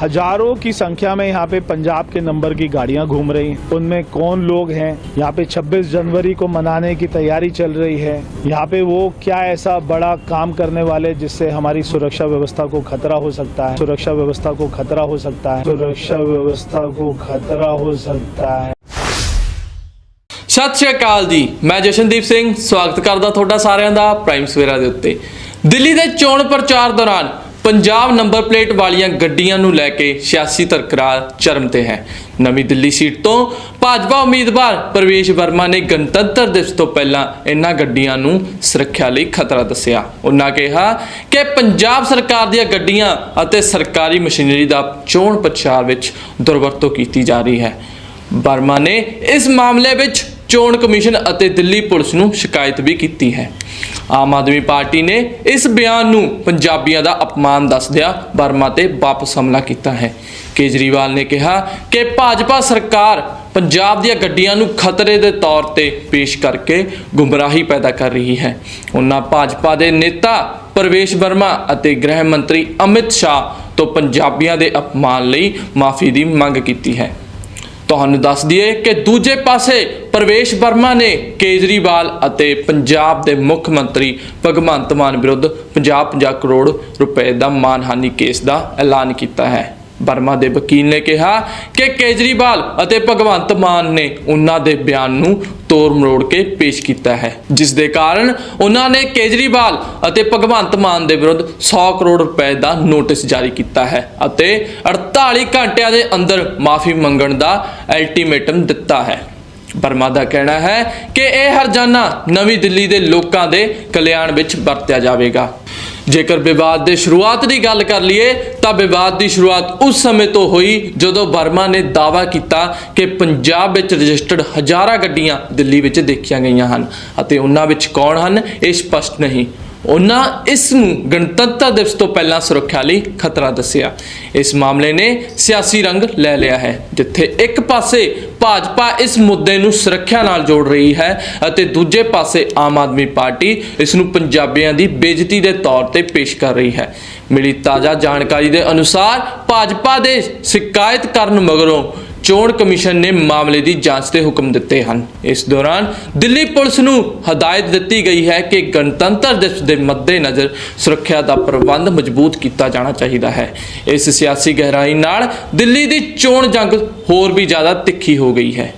हजारों की संख्या में यहाँ पे पंजाब के नंबर की गाड़ियां घूम रही हैं उनमें कौन लोग हैं यहाँ पे 26 जनवरी को मनाने की तैयारी चल रही है यहाँ पे वो क्या ऐसा बड़ा काम करने वाले जिससे हमारी सुरक्षा व्यवस्था को खतरा हो सकता है सुरक्षा व्यवस्था को खतरा हो सकता है सुरक्षा व्यवस्था को खतरा हो सकता है ਸਤਿ ਸ਼੍ਰੀ ਅਕਾਲ ਜੀ ਮੈਂ ਜਸ਼ਨਦੀਪ ਸਿੰਘ ਸਵਾਗਤ ਕਰਦਾ ਤੁਹਾਡਾ ਸਾਰਿਆਂ ਦਾ ਪ੍ਰਾਈਮ ਸਵੇਰਾ ਦੇ ਉੱਤੇ ਦਿੱਲੀ ਦੇ ਚੋਣ ਪ੍ਰਚਾਰ ਦੌਰਾਨ ਪੰਜਾਬ ਨੰਬਰ ਪਲੇਟ ਵਾਲੀਆਂ ਗੱਡੀਆਂ ਨੂੰ ਲੈ ਕੇ ਸਿਆਸੀ ਤਰਕਰਾਰ ਚਰਮ ਤੇ ਹੈ। ਨਵੀਂ ਦਿੱਲੀ ਸੀਟ ਤੋਂ ਭਾਜਪਾ ਉਮੀਦਵਾਰ ਪ੍ਰਵੇਸ਼ ਵਰਮਾ ਨੇ ਗਣਤੰਤਰ ਦਿਵਸ ਤੋਂ ਪਹਿਲਾਂ ਇਹਨਾਂ ਗੱਡੀਆਂ ਨੂੰ ਸੁਰੱਖਿਆ ਲਈ ਖਤਰਾ ਦੱਸਿਆ। ਉਹਨਾਂ ਕਿਹਾ ਕਿ ਪੰਜਾਬ ਸਰਕਾਰ ਦੀਆਂ ਗੱਡੀਆਂ ਅਤੇ ਸਰਕਾਰੀ ਮਸ਼ੀਨਰੀ ਦਾ ਚੋਣ ਪ੍ਰਚਾਰ ਵਿੱਚ ਦੁਰਵਰਤੋਂ ਕੀਤੀ ਜਾ ਰਹੀ ਹੈ। ਵਰਮਾ ਨੇ ਇਸ ਮਾਮਲੇ ਵਿੱਚ ਚੋਣ ਕਮਿਸ਼ਨ ਅਤੇ ਦਿੱਲੀ ਪੁਲਿਸ ਨੂੰ ਸ਼ਿਕਾਇਤ ਵੀ ਕੀਤੀ ਹੈ। ਆਮ ਆਦਮੀ ਪਾਰਟੀ ਨੇ ਇਸ ਬਿਆਨ ਨੂੰ ਪੰਜਾਬੀਆਂ ਦਾ ਅਪਮਾਨ ਦੱਸਦਿਆਂ ਵਰਮਾ ਤੇ ਵਾਪਸ ਹਮਲਾ ਕੀਤਾ ਹੈ। ਕੇਜਰੀਵਾਲ ਨੇ ਕਿਹਾ ਕਿ ਭਾਜਪਾ ਸਰਕਾਰ ਪੰਜਾਬ ਦੀਆਂ ਗੱਡੀਆਂ ਨੂੰ ਖਤਰੇ ਦੇ ਤੌਰ ਤੇ ਪੇਸ਼ ਕਰਕੇ ਗੁੰਮਰਾਹੀ ਪੈਦਾ ਕਰ ਰਹੀ ਹੈ। ਉਹਨਾਂ ਭਾਜਪਾ ਦੇ ਨੇਤਾ ਪਰਵੇਸ਼ ਵਰਮਾ ਅਤੇ ਗ੍ਰਹਿ ਮੰਤਰੀ ਅਮਿਤ ਸ਼ਾਹ ਤੋਂ ਪੰਜਾਬੀਆਂ ਦੇ ਅਪਮਾਨ ਲਈ ਮਾਫੀ ਦੀ ਮੰਗ ਕੀਤੀ ਹੈ। ਤੁਹਾਨੂੰ ਦੱਸ ਦਈਏ ਕਿ ਦੂਜੇ ਪਾਸੇ ਪ੍ਰਵੇਸ਼ ਵਰਮਾ ਨੇ ਕੇਜਰੀਵਾਲ ਅਤੇ ਪੰਜਾਬ ਦੇ ਮੁੱਖ ਮੰਤਰੀ ਭਗਵੰਤ ਮਾਨ ਵਿਰੁੱਧ 50-50 ਕਰੋੜ ਰੁਪਏ ਦਾ ਮਾਨਹਾਨੀ ਕੇਸ ਦਾ ਐਲਾਨ ਕੀਤਾ ਹੈ। ਵਰਮਾ ਦੇ ਵਕੀਲ ਨੇ ਕਿਹਾ ਕਿ ਕੇਜਰੀਵਾਲ ਅਤੇ ਭਗਵੰਤ ਮਾਨ ਨੇ ਉਹਨਾਂ ਦੇ ਬਿਆਨ ਨੂੰ ਤੋੜ ਮਰੋੜ ਕੇ ਪੇਸ਼ ਕੀਤਾ ਹੈ, ਜਿਸ ਦੇ ਕਾਰਨ ਉਹਨਾਂ ਨੇ ਕੇਜਰੀਵਾਲ ਅਤੇ ਭਗਵੰਤ ਮਾਨ ਦੇ ਵਿਰੁੱਧ 100 ਕਰੋੜ ਰੁਪਏ ਦਾ ਨੋਟਿਸ ਜਾਰੀ ਕੀਤਾ ਹੈ ਅਤੇ 48 ਘੰਟਿਆਂ ਦੇ ਅੰਦਰ ਮਾਫੀ ਮੰਗਣ ਦਾ ਅਲਟੀਮੇਟਮ ਦਿੱਤਾ ਹੈ। ਬਰਮਾ ਦਾ ਕਹਿਣਾ ਹੈ ਕਿ ਇਹ ਹਰਜਾਨਾ ਨਵੀਂ ਦਿੱਲੀ ਦੇ ਲੋਕਾਂ ਦੇ ਕਲਿਆਣ ਵਿੱਚ ਵਰਤਿਆ ਜਾਵੇਗਾ। ਜੇਕਰ ਵਿਵਾਦ ਦੇ ਸ਼ੁਰੂਆਤ ਦੀ ਗੱਲ ਕਰ ਲਈਏ, ਤਾਂ ਵਿਵਾਦ ਦੀ ਸ਼ੁਰੂਆਤ ਉਸ ਸਮੇਂ ਤੋਂ ਹੋਈ ਜਦੋਂ ਵਰਮਾ ਨੇ ਦਾਅਵਾ ਕੀਤਾ ਕਿ ਪੰਜਾਬ ਵਿੱਚ ਰਜਿਸਟਰਡ ਹਜ਼ਾਰਾਂ ਗੱਡੀਆਂ ਦਿੱਲੀ ਵਿੱਚ ਦੇਖੀਆਂ ਗਈਆਂ ਹਨ। ਅਤੇ ਉਹਨਾਂ ਵਿੱਚ ਕੌਣ ਹਨ, ਇਹ ਸਪਸ਼ਟ ਨਹੀਂ। ਉਹਨਾਂ ਇਸ ਨੂੰ ਗਣਤੰਤਰ ਦਿਵਸ ਤੋਂ ਪਹਿਲਾਂ ਸੁਰੱਖਿਆ ਲਈ ਖਤਰਾ ਦੱਸਿਆ। ਇਸ ਮਾਮਲੇ ਨੇ ਸਿਆਸੀ ਰੰਗ ਲੈ ਲਿਆ ਹੈ, ਜਿੱਥੇ ਇੱਕ ਪਾਸੇ ਭਾਜਪਾ ਇਸ ਮੁੱਦੇ ਨੂੰ ਸੁਰੱਖਿਆ ਨਾਲ ਜੋੜ ਰਹੀ ਹੈ ਅਤੇ ਦੂਜੇ ਪਾਸੇ ਆਮ ਆਦਮੀ ਪਾਰਟੀ ਇਸ ਨੂੰ ਪੰਜਾਬੀਆਂ ਦੀ ਬੇਇੱਜ਼ਤੀ ਦੇ ਤੌਰ ਤੇ ਪੇਸ਼ ਕਰ ਰਹੀ ਹੈ। ਮਿਲੀ ਤਾਜ਼ਾ ਜਾਣਕਾਰੀ ਦੇ ਅਨੁਸਾਰ ਭਾਜਪਾ ਦੇ ਸ਼ਿਕਾਇਤ ਕਰਨ ਮਗਰੋਂ ਚੋਣ ਕਮਿਸ਼ਨ ਨੇ ਮਾਮਲੇ ਦੀ ਜਾਂਚ ਦੇ ਹੁਕਮ ਦਿੱਤੇ ਹਨ। ਇਸ ਦੌਰਾਨ ਦਿੱਲੀ ਪੁਲਿਸ ਨੂੰ ਹਦਾਇਤ ਦਿੱਤੀ ਗਈ ਹੈ ਕਿ ਗਣਤੰਤਰ ਦਿਵਸ ਦੇ ਮੱਦੇਨਜ਼ਰ ਸੁਰੱਖਿਆ ਦਾ ਪ੍ਰਬੰਧ ਮਜ਼ਬੂਤ ਕੀਤਾ ਜਾਣਾ ਚਾਹੀਦਾ ਹੈ। ਇਸ ਸਿਆਸੀ ਗਹਿਰਾਈ ਨਾਲ ਦਿੱਲੀ ਦੀ ਚੋਣ ਜੰਗ ਹੋਰ ਵੀ ਜ਼ਿਆਦਾ ਤਿੱਖੀ ਹੋ ਗਈ ਹੈ।